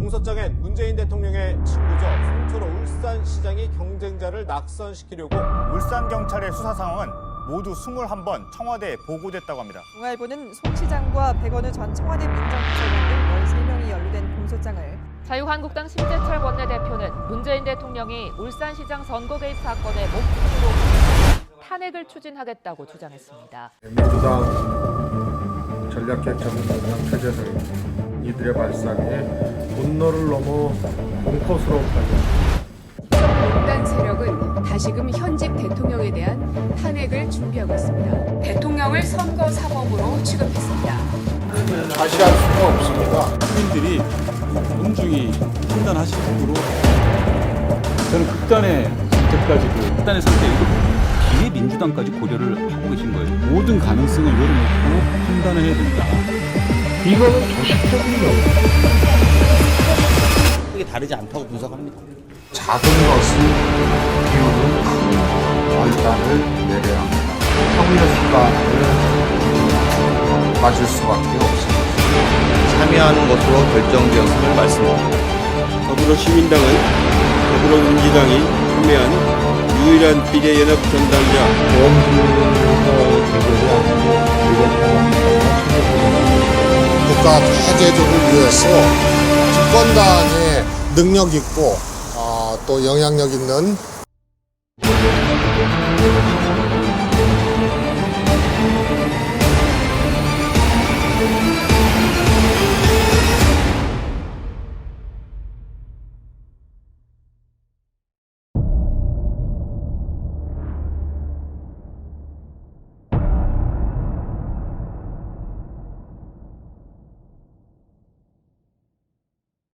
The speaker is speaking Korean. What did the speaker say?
공소장엔 문재인 대통령의 친구죠. 송철호 울산시장이 경쟁자를 낙선시키려고 울산 경찰의 수사 상황은 모두 21번 청와대에 보고됐다고 합니다. 중앙일보는 송 시장과 백원우 전 청와대 민정비서관 등 13명이 연루된 공소장을 자유한국당 심재철 원내대표는 문재인 대통령이 울산시장 선거 개입 사건의 목적으로 탄핵을 추진하겠다고 주장했습니다. 민주당 전략개혁자문단장 최재성 이들의 발상에 분노를 넘어 공포스러움까지 극단 세력은 다시금 현직 대통령에 대한 탄핵을 준비하고 있습니다. 대통령을 선거 사범으로 취급했습니다. 다시 할 수가 없습니다. 국민들이 엄중히 판단하실 정도로 저는 극단의 선택까지도 극단의 선택이고 비례민주당까지 고려를 하고 계신 거예요. 모든 가능성을 열어놓고 판단을 해야 된다. 크게 다르지 않다고 분석합니다. 작은 것이 기울은 큰 결단을 내려야 합니다. 협력 수단을 맞을 수밖에 없습니다. 참여하는 것으로 결정되었음을 말씀드립니다. 더불어 시민당은 더불어민주당이 참여한 유일한 비례연합 전당 자 국가 대제도를 위해서 집권당의 능력 있고 어, 또 영향력 있는